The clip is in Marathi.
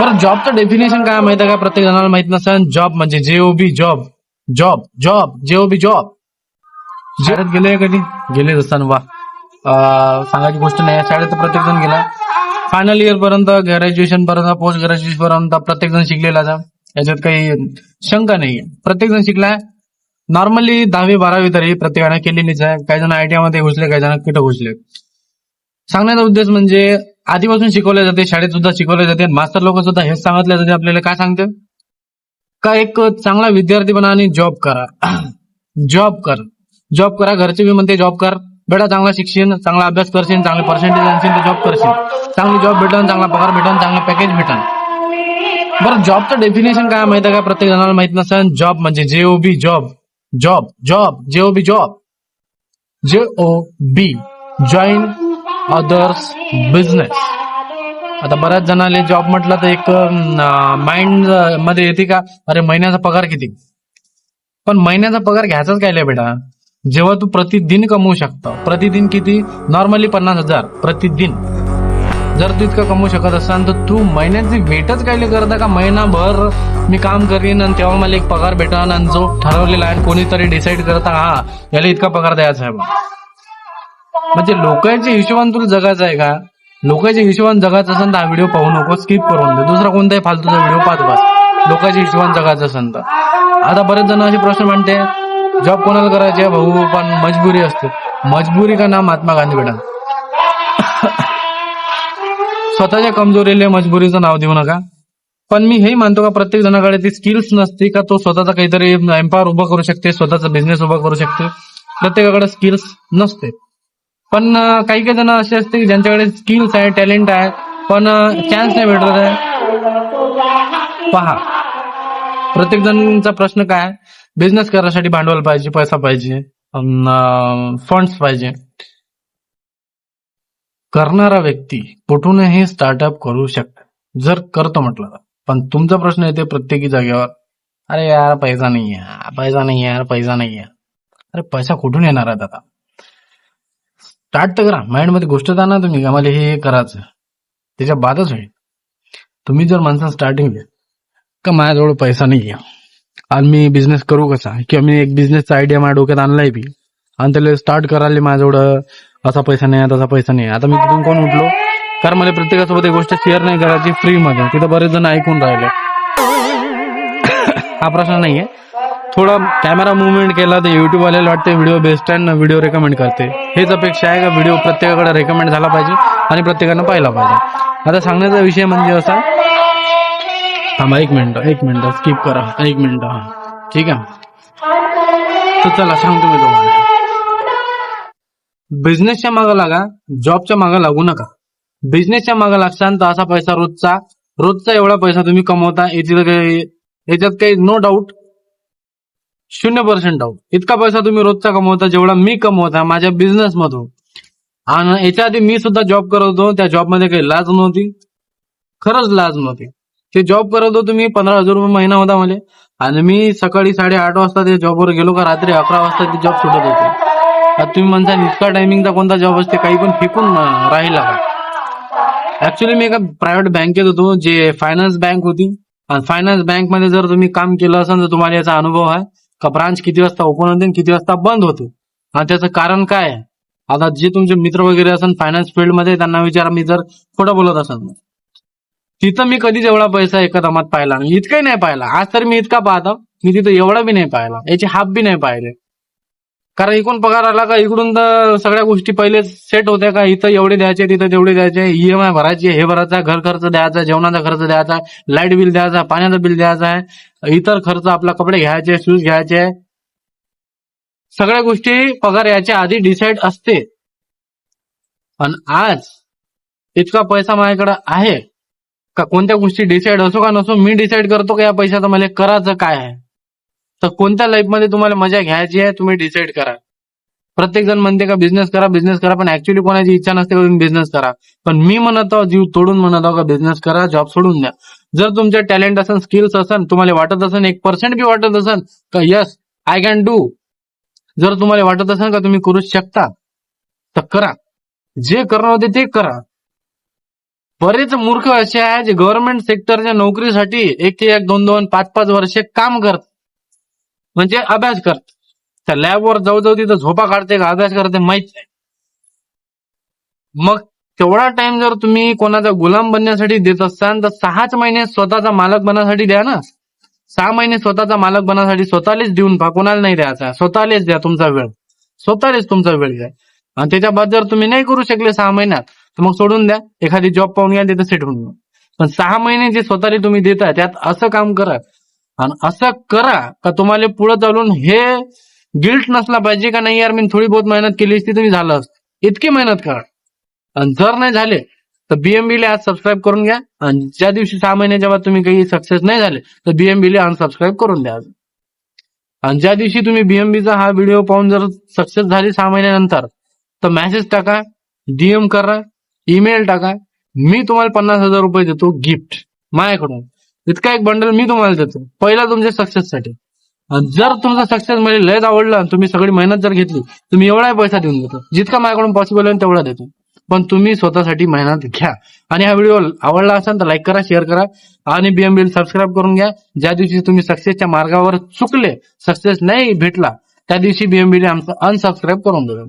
बरं जॉबचं डेफिनेशन काय माहिती आहे का? प्रत्येक जणाला माहीत नसेल. जॉब म्हणजे J O B job job job J O B job शाळेत गेले कधी? गेले असताना वा. सांगायची गोष्ट नाही. शाळेत प्रत्येक जण गेला. फायनल इयर पर्यंत ग्रॅज्युएशन पर्यंत पोस्ट ग्रॅज्युएशन पर्यंत प्रत्येक जण शिकलेला आहे. याच्यात काही शंका नाहीये. प्रत्येक जण शिकलाय. नॉर्मली दहावी बारावी तरी प्रत्येकाने केलेलीच आहे. काही जण आयटीआयमध्ये घुसले काही जण कुठे घुसले. सांगण्याचा उद्देश म्हणजे आधीपासून शिकवले जाते शाळेत सुद्धा शिकवले जाते. मास्टर लोक सुद्धा हेच सांगितले जाते. आपल्याला काय सांगते? का एक चांगला विद्यार्थी बना आणि जॉब करा. जॉब कर. जॉब करा. घरचे बी म्हणते जॉब कर. बेटा चांगला शिक्षण चांगला अभ्यास करशील चांगले पर्सेंटेज आणशील तर जॉब करशील चांगली जॉब भेटन चांगला पगार भेटन चांगलं पॅकेज भेटन. बरं जॉबचं डेफिनेशन काय माहिती आहे का? प्रत्येक जणाला माहीत नसेल. जॉब म्हणजे जे O B job job job J O B job J O B join others business आता बऱ्याच जणांनी जॉब म्हटलं तर एक माइंडमध्ये येते का अरे महिन्याचा पगार किती? पण महिन्याचा पगार घ्यायचाच काय बेटा? जेव्हा तू प्रतिदिन कमवू शकतो. प्रतिदिन किती? नॉर्मली पन्नास हजार. प्रतिदिन. जर तू इतकं कमवू शकत असाल तर तू महिन्याची वेटच काय करता का? महिनाभर मी काम करीन आणि तेव्हा मला एक पगार भेटन आणि जो ठरवलेला आहे कोणीतरी डिसाईड करता हा याला इतका पगार द्यायचा आहे. म्हणजे लोकांच्या हिशोबाने तुला जगायचं आहे का? लोकांच्या हिशोबाने जगायचं असेल तर हा व्हिडिओ पाहू नको स्किप करून दे दुसरा कोणताही फालतूचा व्हिडिओ पाहत बस. लोकांच्या हिशोबाने जगायचं असेल तर. आता बरेच जण असे प्रश्न म्हणते जॉब कोणाला करायचे भाऊ पण मजबुरी असते. मजबुरी का ना महात्मा गांधी बेटा? स्वतःच्या कमजोरीला मजबुरीचं नाव देऊ नका. पण मी हे मानतो का प्रत्येक जणाकडे ती स्किल्स नसते का तो स्वतःचा काहीतरी एम्पायर उभा करू शकते स्वतःचा बिझनेस उभा करू शकते. प्रत्येकाकडे स्किल्स नसते. पण काही काही जण असे असते की ज्यांच्याकडे स्किल्स आहे टॅलेंट आहे पण चान्स नाही भेटत आहे. पहा. प्रत्येक जणांचा प्रश्न काय? बिझनेस करायसाठी भांडवल पाहिजे पैसा पाहिजे फंड्स पाहिजे. करणारा व्यक्ती कुठूनही स्टार्टअप करू शकतो. जर करतो म्हटलं तर. पण तुमचा प्रश्न येते प्रत्येकी जागेवर. अरे यार पैसा नाही आहे. पैसा नाही यार पैसा नाही आहे. अरे पैसा कुठून येणार आहे आता स्टार्ट तर करा. माइंडमध्ये गोष्ट ना तुम्ही. आम्हाला हे करायचं. त्याच्या बादच होईल. तुम्ही जर माणसा स्टार्टिंग का माझ्याजवळ पैसा नाही आहे? आणि मी बिझनेस करू कसा? किंवा मी एक बिझनेसचा आयडिया माझ्या डोक्यात आणलाय बी. आणि त्याला स्टार्ट करायला माझ्याजवळ असा पैसा नाही तसा पैसा नाही आहे. आता मी तिथून कोण उठलो? कारण मला प्रत्येकासोबत एक गोष्ट शेअर नाही करायची फ्री मध्ये. तिथं बरेच जण ऐकून राहिले. हा प्रश्न नाहीये. थोडा कॅमेरा मुवमेंट केला तर युट्यूबवाल्याला वाटते व्हिडिओ बेस्ट आहे व्हिडिओ रेकमेंड करते. हेच अपेक्षा आहे का व्हिडिओ प्रत्येकाकडे रेकमेंड झाला पाहिजे आणि प्रत्येकानं पाहिला पाहिजे. आता सांगण्याचा विषय म्हणजे असा थांबा एक मिनिट एक मिनिट स्किप करा. एक मिनिट ठीक आहे? तर चला सांगतो मी तुम्हाला. बिझनेसच्या मागं लागा जॉबच्या मागे लागू नका. बिझनेसच्या मागे लागसान तर असा पैसा रोजचा रोजचा एवढा पैसा तुम्ही कमवता याच्यात काही याच्यात काही नो डाऊट शून्य पर्सेंट डाऊट इतका पैसा तुम्ही रोजचा कमवता जेवढा मी कमवता माझ्या बिझनेस मधून. आणि याच्या आधी मी सुद्धा जॉब करत होतो त्या जॉबमध्ये काही लाज नव्हती. खरंच लाज नव्हती. ते जॉब करत होतो मी पंधरा हजार रुपये महिना होता मला. आणि मी सकाळी साडेआठ वाजता त्या जॉबवर गेलो का रात्री अकरा वाजता ती जॉब सुटत होती. तुम्ही म्हणता इतका टायमिंगचा कोणता जॉब असते काही पण फेकून राहिला. का ऍक्च्युली मी एका प्रायव्हेट बँकेत होतो जे फायनान्स बँक होती. आणि फायनान्स बँकमध्ये जर तुम्ही काम केलं असेल तर तुम्हाला याचा अनुभव आहे. का ब्रांच किती वाजता ओपन होते आणि किती वाजता बंद होते? आणि त्याचं कारण काय आहे? आता जे तुमचे मित्र वगैरे असेल फायनान्स फील्डमध्ये त्यांना विचारा मी जर खोटं बोलत असेल तिथं मी कधीच एवढा पैसा एका दमात पाहिला नाही. इतकाही नाही पाहिला. आज तर मी इतका पाहतो. मी तिथं एवढा बी नाही पाहिला. याचे हाफ बी नाही पाहिले. कारण इकडून पगार आला का इकडून तर सगळ्या गोष्टी पहिले सेट होत्या का इथं एवढे द्यायचे तिथं तेवढे द्यायचे ईएमआय भरायची हे भरायचा घर खर्च द्यायचा जेवणाचा खर्च द्यायचा लाइट बिल द्यायचा पाण्याचं बिल द्यायचा आहे इतर खर्च आपला कपडे घ्यायचे शूज घ्यायचे. सगळ्या गोष्टी पगार याच्या आधी डिसाईड असते. पण आज इतका पैसा माझ्याकडे आहे का कोणत्या गोष्टी डिसाईड असो का नसो मी डिसाईड करतो का या पैशाचं मला करायचं काय आहे? तर कोणत्या लाईफमध्ये तुम्हाला मजा घ्यायची आहे तुम्ही डिसाईड करा. प्रत्येक जण म्हणते का बिझनेस करा बिझनेस करा. पण ऍक्च्युली कोणाची इच्छा नसते का तुम्ही बिझनेस करा. पण मी म्हणत आहो जीव तोडून म्हणत आहो का बिझनेस करा जॉब सोडून द्या. जर तुमचे टॅलेंट असन स्किल्स असेल तुम्हाला वाटत असेल एक पर्सेंट बी वाटत असेल का यस आय कॅन डू जर तुम्हाला वाटत असेल का तुम्ही करू शकता तर करा. जे करणार होते ते करा. बरेच मूर्ख असे आहे जे गव्हर्नमेंट सेक्टरच्या नोकरीसाठी एक ते एक दोन दोन पाच पाच वर्षे काम करत म्हणजे अभ्यास करत त्या लॅबवर जाऊ जाऊ तिथं झोपा काढते का? अभ्यास करते माहीत नाही. मग तेवढा टाइम जर तुम्ही कोणाचा गुलाम बनण्यासाठी देत असाल तर सहाच महिने स्वतःचा मालक बनण्यासाठी द्या ना. सहा महिने स्वतःचा मालक बनण्यासाठी स्वतःलाच देऊन पहा कोणाला नाही द्यायचा. स्वतःलाच द्या तुमचा वेळ. स्वतःलाच तुमचा वेळ द्या आणि त्याच्या बाद जर तुम्ही नाही करू शकले सहा महिन्यात तर मग सोडून द्या. एखादी जॉब पाहून घ्या तिथं सेट होऊन पण सहा महिने जे स्वतःला तुम्ही देता त्यात असं काम करा आणि असं करा का तुम्हाला पुढे चालून हे गिल्ट नसला पाहिजे का नाही यार मी थोडी बहुत मेहनत केली असती तुम्ही झालं असतं. इतकी मेहनत करा. आणि जर नाही झाले तर बीएमबी ला आज सबस्क्राईब करून घ्या. आणि ज्या दिवशी सहा महिने जेव्हा तुम्ही काही सक्सेस नाही झाले तर बीएमबी ला अनसबस्क्राईब करून द्या आणि ज्या दिवशी तुम्ही बीएमबीचा हा व्हिडिओ पाहून जर सक्सेस झाली सहा महिन्यानंतर तर मेसेज टाका डीएम करा ईमेल टाका. मी तुम्हाला पन्नास हजार रुपये देतो गिफ्ट माझ्याकडून. इतका एक बंडल मी तुम्हाला देतो. पहिला तुमच्या सक्सेससाठी साठी. जर तुमचा सक्सेस म्हणजे लयच आवडला आणि तुम्ही सगळी मेहनत जर घेतली तुम्ही एवढाही पैसा देऊन देतो. जितका माझ्याकडून पॉसिबल होईल तेवढा देतो. पण तुम्ही स्वतःसाठी मेहनत घ्या. आणि हा व्हिडिओ आवडला असेल तर लाईक करा शेअर करा आणि बीएमबी सबस्क्राईब करून घ्या. ज्या दिवशी तुम्ही सक्सेसच्या मार्गावर चुकले सक्सेस नाही भेटला त्या दिवशी बीएमबीने आमचं अनसबस्क्राईब करून देतो